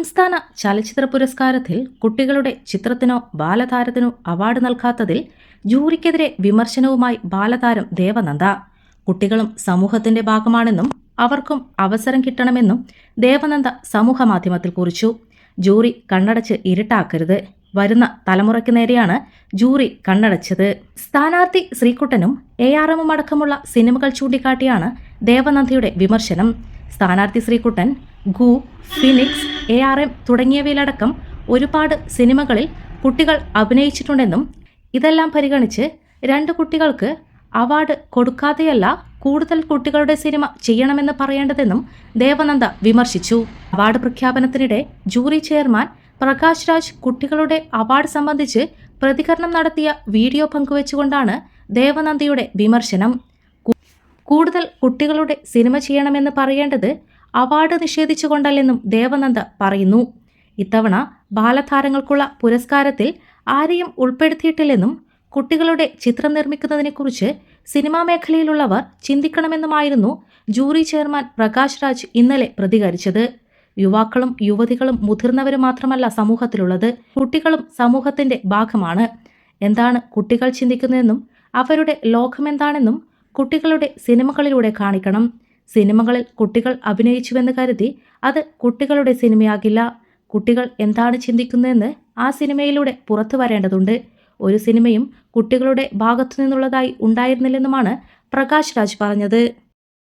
സംസ്ഥാന ചലച്ചിത്ര പുരസ്കാരത്തിൽ കുട്ടികളുടെ ചിത്രത്തിനോ ബാലതാരത്തിനോ അവാർഡ് നൽകാത്തതിൽ ജൂറിക്കെതിരെ വിമർശനവുമായി ബാലതാരം ദേവനന്ദ. കുട്ടികളും സമൂഹത്തിന്റെ ഭാഗമാണെന്നും അവർക്കും അവസരം കിട്ടണമെന്നും ദേവനന്ദ സമൂഹ മാധ്യമത്തിൽ കുറിച്ചു. ജൂറി കണ്ണടച്ച് ഇരുട്ടാക്കരുത്. വരുന്ന തലമുറയ്ക്ക് നേരെയാണ് ജൂറി കണ്ണടച്ചത്. സ്ഥാനാർത്ഥി ശ്രീകുട്ടനും എ ആർ എമ്മും അടക്കമുള്ള സിനിമകൾ ചൂണ്ടിക്കാട്ടിയാണ് ദേവനന്ദയുടെ വിമർശനം. സ്ഥാനാർത്ഥി ശ്രീകുട്ടൻ ഗു ഫിനിക്സ് എ ആർ എം തുടങ്ങിയവയിലടക്കം ഒരുപാട് സിനിമകളിൽ കുട്ടികൾ അഭിനയിച്ചിട്ടുണ്ടെന്നും ഇതെല്ലാം പരിഗണിച്ച് രണ്ട് കുട്ടികൾക്ക് അവാർഡ് കൊടുക്കാതെയല്ല കൂടുതൽ കുട്ടികളുടെ സിനിമ ചെയ്യണമെന്ന് പറയേണ്ടതെന്നും ദേവനന്ദ വിമർശിച്ചു. അവാർഡ് പ്രഖ്യാപനത്തിനിടെ ജൂറി ചെയർമാൻ പ്രകാശ് രാജ് കുട്ടികളുടെ അവാർഡ് സംബന്ധിച്ച് പ്രതികരണം നടത്തിയ വീഡിയോ പങ്കുവച്ചുകൊണ്ടാണ് ദേവനന്ദയുടെ വിമർശനം. കൂടുതൽ കുട്ടികളുടെ സിനിമ ചെയ്യണമെന്ന് പറയേണ്ടത് അവാർഡ് നിഷേധിച്ചുകൊണ്ടല്ലെന്നും ദേവനന്ദ പറയുന്നു. ഇത്തവണ ബാലതാരങ്ങൾക്കുള്ള പുരസ്കാരത്തിൽ ആരെയും ഉൾപ്പെടുത്തിയിട്ടില്ലെന്നും കുട്ടികളുടെ ചിത്രം നിർമ്മിക്കുന്നതിനെക്കുറിച്ച് സിനിമാ മേഖലയിലുള്ളവർ ചിന്തിക്കണമെന്നുമായിരുന്നു ജൂറി ചെയർമാൻ പ്രകാശ് രാജ് ഇന്നലെ പ്രതികരിച്ചത്. യുവാക്കളും യുവതികളും മുതിർന്നവരും മാത്രമല്ല സമൂഹത്തിലുള്ളത്. കുട്ടികളും സമൂഹത്തിന്റെ ഭാഗമാണ്. എന്താണ് കുട്ടികൾ ചിന്തിക്കുന്നതെന്നും അവരുടെ ലോകമെന്താണെന്നും കുട്ടികളുടെ സിനിമകളിലൂടെ കാണിക്കണം. സിനിമകളിൽ കുട്ടികൾ അഭിനയിച്ചുവെന്ന് കരുതി അത് കുട്ടികളുടെ സിനിമയാകില്ല. കുട്ടികൾ എന്താണ് ചിന്തിക്കുന്നതെന്ന് ആ സിനിമയിലൂടെ പുറത്തു വരേണ്ടതുണ്ട്. ഒരു സിനിമയും കുട്ടികളുടെ ഭാഗത്തു നിന്നുള്ളതായി ഉണ്ടായിരുന്നില്ലെന്നുമാണ് പ്രകാശ് രാജ് പറഞ്ഞത്.